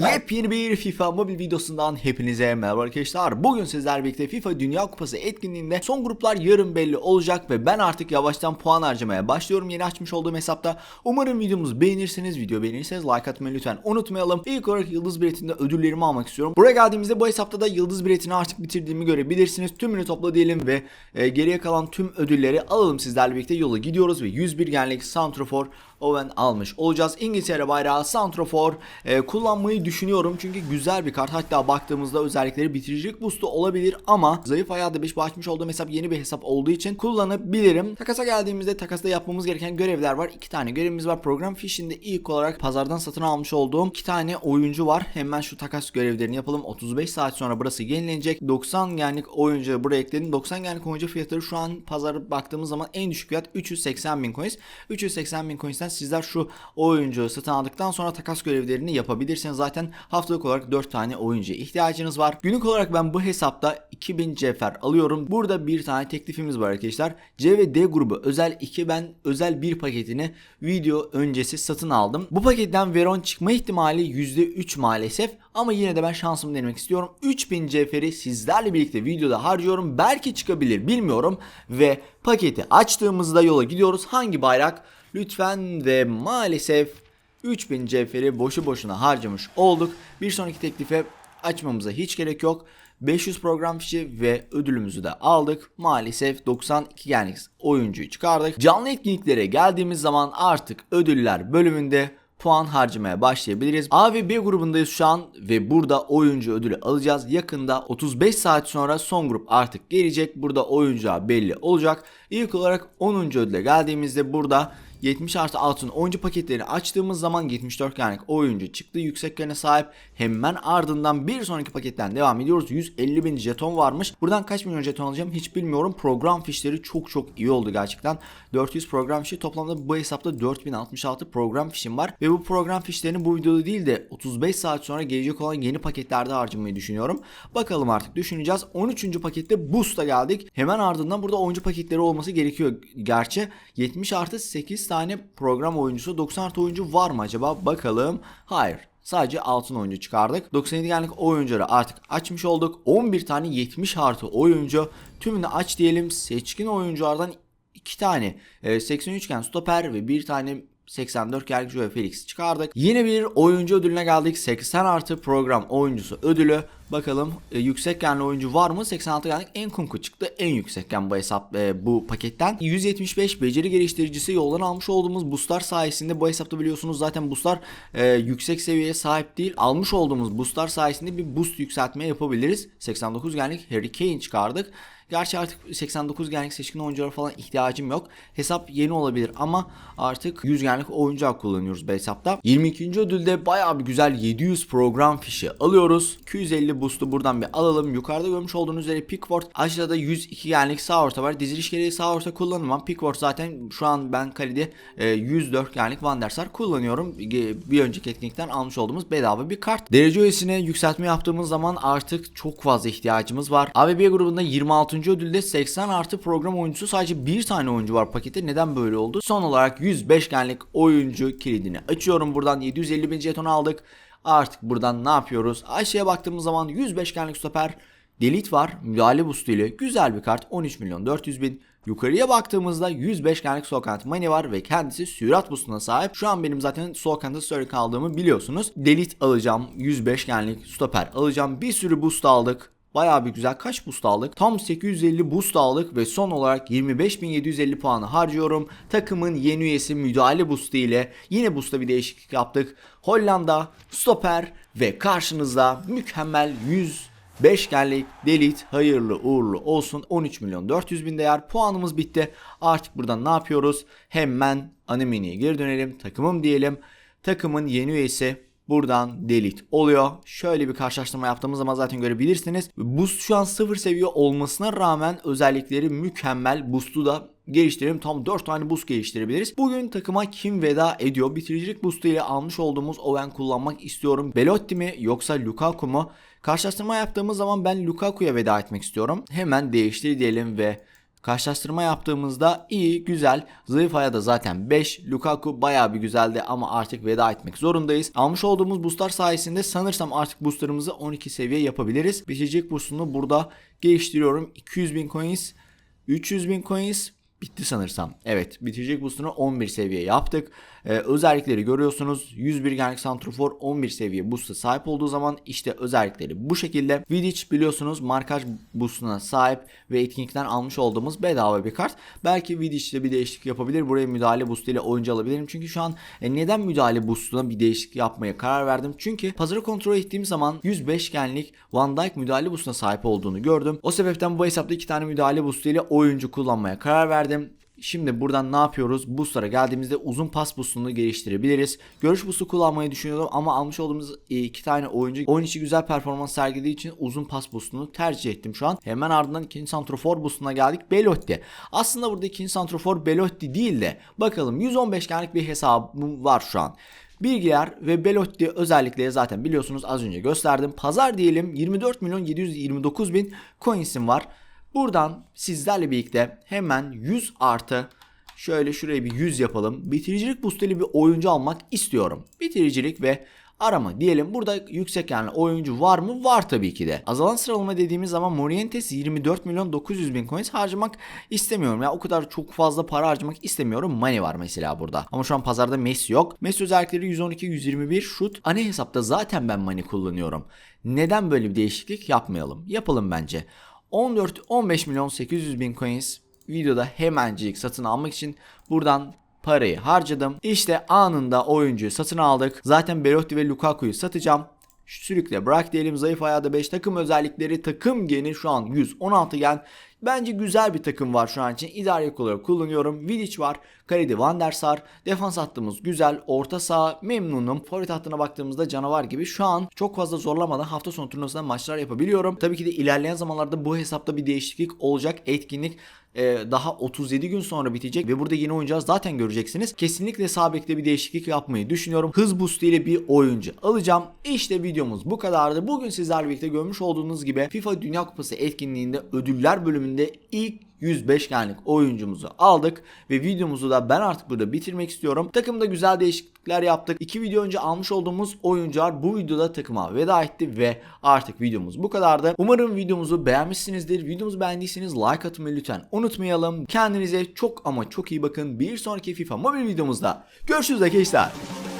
Yepyeni bir FIFA mobil videosundan hepinize merhaba arkadaşlar. Bugün sizlerle birlikte FIFA Dünya Kupası etkinliğinde son gruplar yarın belli olacak ve ben artık yavaştan puan harcamaya başlıyorum yeni açmış olduğum hesapta. Umarım videomuzu beğenirsiniz. Video beğenirseniz like atmayı lütfen unutmayalım. İlk olarak Yıldız Biletinde ödüllerimi almak istiyorum. Buraya geldiğimizde bu hesapta da Yıldız Biletini artık bitirdiğimi görebilirsiniz. Tümünü topla diyelim ve e, geriye kalan tüm ödülleri alalım sizlerle birlikte yola gidiyoruz ve 101 genlik Santrofor Owen almış olacağız. İngiltere bayrağı Santrofor e, kullanmayı düşünüyorum çünkü güzel bir kart. Hatta baktığımızda özellikleri bitiricilik boost'u olabilir ama zayıf ayağı da 5 açmış olduğum hesap yeni bir hesap olduğu için kullanabilirim. Takasa geldiğimizde takasta yapmamız gereken görevler var. 2 tane görevimiz var. Program fişinde ilk olarak pazardan satın almış olduğum 2 tane oyuncu var. Hemen şu takas görevlerini yapalım. 35 saat sonra burası yenilenecek. 90 genlik oyuncu buraya ekledim. 90 genlik oyuncu fiyatları şu an pazara baktığımız zaman en düşük fiyat 380 bin coins. 380 bin coins'ten sizler şu oyuncu satın aldıktan sonra takas görevlerini yapabilirsiniz. Zaten haftalık olarak 4 tane oyuncuya ihtiyacınız var. Günlük olarak ben bu hesapta 2000 cefer alıyorum. Burada bir tane teklifimiz var arkadaşlar. C ve D grubu özel 2 ben özel bir paketini video öncesi satın aldım. Bu paketten Veron çıkma ihtimali %3 maalesef ama yine de ben şansımı denemek istiyorum. 3000 ceferi sizlerle birlikte videoda harcıyorum. Belki çıkabilir bilmiyorum ve paketi açtığımızda yola gidiyoruz. Hangi bayrak? Lütfen ve maalesef 3000 cevheri boşu boşuna harcamış olduk. Bir sonraki teklife açmamıza hiç gerek yok. 500 program fişi ve ödülümüzü de aldık. Maalesef 92 genlik oyuncuyu çıkardık. Canlı etkinliklere geldiğimiz zaman artık ödüller bölümünde puan harcamaya başlayabiliriz. A ve B grubundayız şu an ve burada oyuncu ödülü alacağız. Yakında 35 saat sonra son grup artık gelecek. Burada oyuncu belli olacak. İlk olarak 10. ödüle geldiğimizde burada 70 artı altın oyuncu paketlerini açtığımız zaman 74 genlik oyuncu çıktı. Yükseklerine sahip hemen ardından bir sonraki paketten devam ediyoruz. 150 bin jeton varmış. Buradan kaç milyon jeton alacağım hiç bilmiyorum. Program fişleri çok çok iyi oldu gerçekten. 400 program fişi toplamda bu hesapta 4066 program fişim var. Ve bu program fişlerini bu videoda değil de 35 saat sonra gelecek olan yeni paketlerde harcamayı düşünüyorum. Bakalım artık düşüneceğiz. 13. pakette Boost'a geldik. Hemen ardından burada oyuncu paketleri olması gerekiyor. Gerçi 70 artı 8 tane program oyuncusu 90 artı oyuncu var mı acaba? Bakalım. Hayır. Sadece altın oyuncu çıkardık. 97 genlik oyuncuları artık açmış olduk. 11 tane 70 artı oyuncu. Tümünü aç diyelim. Seçkin oyunculardan 2 tane 83 iken stoper ve bir tane 84 genlik Joe Felix çıkardık. Yine bir oyuncu ödülüne geldik. 80 artı program oyuncusu ödülü. Bakalım e, yüksek genli oyuncu var mı? 86 genlik Enkunku çıktı. En yüksek gen bu hesap e, bu paketten. 175 beceri geliştiricisi yoldan almış olduğumuz boostlar sayesinde bu hesapta biliyorsunuz zaten boostlar e, yüksek seviyeye sahip değil. Almış olduğumuz boostlar sayesinde bir boost yükseltme yapabiliriz. 89 genlik Harry Kane çıkardık. Gerçi artık 89 genlik seçkin oyunculara falan ihtiyacım yok. Hesap yeni olabilir ama artık 100 genlik oyuncu kullanıyoruz bu hesapta. 22. ödülde bayağı bir güzel 700 program fişi alıyoruz. 250 boost'u buradan bir alalım. Yukarıda görmüş olduğunuz üzere Pickford. Aşağıda 102 genlik sağ orta var. Diziliş gereği sağ orta kullanmam. Pickford zaten şu an ben kalede 104 genlik Van der Sar kullanıyorum. Bir önceki etkinlikten almış olduğumuz bedava bir kart. Derece üyesine yükseltme yaptığımız zaman artık çok fazla ihtiyacımız var. AVB grubunda 26. ödülde 80 artı program oyuncusu sadece bir tane oyuncu var pakette. Neden böyle oldu? Son olarak 105 genlik oyuncu kilidini açıyorum. Buradan 750 bin jeton aldık. Artık buradan ne yapıyoruz? Aşağıya baktığımız zaman 105 genlik stoper Delete var. Müdahale boost ile güzel bir kart 13 milyon 400 bin. Yukarıya baktığımızda 105 genlik sol kanat money var ve kendisi sürat boostuna sahip. Şu an benim zaten sol kanatta story kaldığımı biliyorsunuz. Delete alacağım. 105 genlik stoper alacağım. Bir sürü boost aldık. Bayağı bir güzel. Kaç boost aldık? Tam 850 boost aldık ve son olarak 25.750 puanı harcıyorum. Takımın yeni üyesi müdahale boostu ile yine boost'ta bir değişiklik yaptık. Hollanda, stoper ve karşınızda mükemmel 100 5 genlik delete hayırlı uğurlu olsun. 13 milyon 400 bin değer. Puanımız bitti. Artık buradan ne yapıyoruz? Hemen animeniye geri dönelim. Takımım diyelim. Takımın yeni üyesi buradan delete oluyor. Şöyle bir karşılaştırma yaptığımız zaman zaten görebilirsiniz. Boost şu an 0 seviye olmasına rağmen özellikleri mükemmel. Boost'u da geliştirelim. Tam 4 tane boost geliştirebiliriz. Bugün takıma kim veda ediyor? Bitiricilik boost'u ile almış olduğumuz Owen kullanmak istiyorum. Belotti mi yoksa Lukaku mu? Karşılaştırma yaptığımız zaman ben Lukaku'ya veda etmek istiyorum. Hemen değiştir diyelim ve karşılaştırma yaptığımızda iyi, güzel. Zayıf da zaten 5. Lukaku bayağı bir güzeldi ama artık veda etmek zorundayız. Almış olduğumuz boostlar sayesinde sanırsam artık boostlarımızı 12 seviye yapabiliriz. Bitecek boostunu burada geliştiriyorum. 200 bin coins, 300 bin coins, Bitti sanırsam. Evet bitirecek boostunu 11 seviye yaptık. Ee, özellikleri görüyorsunuz. 101 genlik santrofor 11 seviye boost'a sahip olduğu zaman işte özellikleri bu şekilde. Vidic biliyorsunuz markaj boostuna sahip ve etkinlikten almış olduğumuz bedava bir kart. Belki Vidic'te bir değişiklik yapabilir. Buraya müdahale boost ile oyuncu alabilirim. Çünkü şu an e, neden müdahale boostuna bir değişiklik yapmaya karar verdim? Çünkü pazarı kontrol ettiğim zaman 105 genlik Van Dijk müdahale boostuna sahip olduğunu gördüm. O sebepten bu hesapta iki tane müdahale boost ile oyuncu kullanmaya karar verdim. Şimdi buradan ne yapıyoruz? Boostlara geldiğimizde uzun pas boostunu geliştirebiliriz. Görüş boostu kullanmayı düşünüyordum ama almış olduğumuz iki tane oyuncu oyun içi güzel performans sergilediği için uzun pas boostunu tercih ettim şu an. Hemen ardından ikinci santrofor boostuna geldik. Belotti. Aslında burada ikinci santrofor Belotti değil de bakalım 115 genlik bir hesabım var şu an. Bilgiler ve Belotti özellikleri zaten biliyorsunuz az önce gösterdim. Pazar diyelim 24 milyon 729 bin coins'im var. Buradan sizlerle birlikte hemen 100 artı şöyle şuraya bir 100 yapalım. Bitiricilik boosteli bir oyuncu almak istiyorum. Bitiricilik ve arama diyelim. Burada yüksek yani oyuncu var mı? Var tabii ki de. Azalan sıralama dediğimiz zaman Morientes 24 milyon 900 bin coins harcamak istemiyorum. Ya o kadar çok fazla para harcamak istemiyorum. Money var mesela burada. Ama şu an pazarda Messi yok. Messi özellikleri 112 121 şut. Ana hesapta zaten ben money kullanıyorum. Neden böyle bir değişiklik yapmayalım? Yapalım bence. 14 15 milyon 800 bin coins videoda hemencik satın almak için buradan parayı harcadım. İşte anında oyuncuyu satın aldık. Zaten Belotti ve Lukaku'yu satacağım. Sürükle bırak diyelim zayıf ayağda 5 takım özellikleri takım geni şu an 116 gen. Bence güzel bir takım var şu an için. İdarelik olarak kullanıyorum. Vidic var. Kalede Van der Sar. Defans hattımız güzel. Orta saha memnunum. Forvet hattına baktığımızda canavar gibi. Şu an çok fazla zorlamadan hafta sonu turnuvasında maçlar yapabiliyorum. Tabii ki de ilerleyen zamanlarda bu hesapta bir değişiklik olacak. Etkinlik e, daha 37 gün sonra bitecek ve burada yeni oyuncu zaten göreceksiniz. Kesinlikle sağ bekte bir değişiklik yapmayı düşünüyorum. Hız boost ile bir oyuncu alacağım. İşte videomuz bu kadardı. Bugün sizlerle birlikte görmüş olduğunuz gibi FIFA Dünya Kupası etkinliğinde ödüller bölümünde ilk 105 genlik oyuncumuzu aldık ve videomuzu da ben artık burada bitirmek istiyorum. Takımda güzel değişiklikler yaptık. İki video önce almış olduğumuz oyuncular bu videoda takıma veda etti ve artık videomuz bu kadardı. Umarım videomuzu beğenmişsinizdir. Videomuzu beğendiyseniz like atmayı lütfen unutmayalım. Kendinize çok ama çok iyi bakın. Bir sonraki FIFA mobil videomuzda görüşürüz arkadaşlar.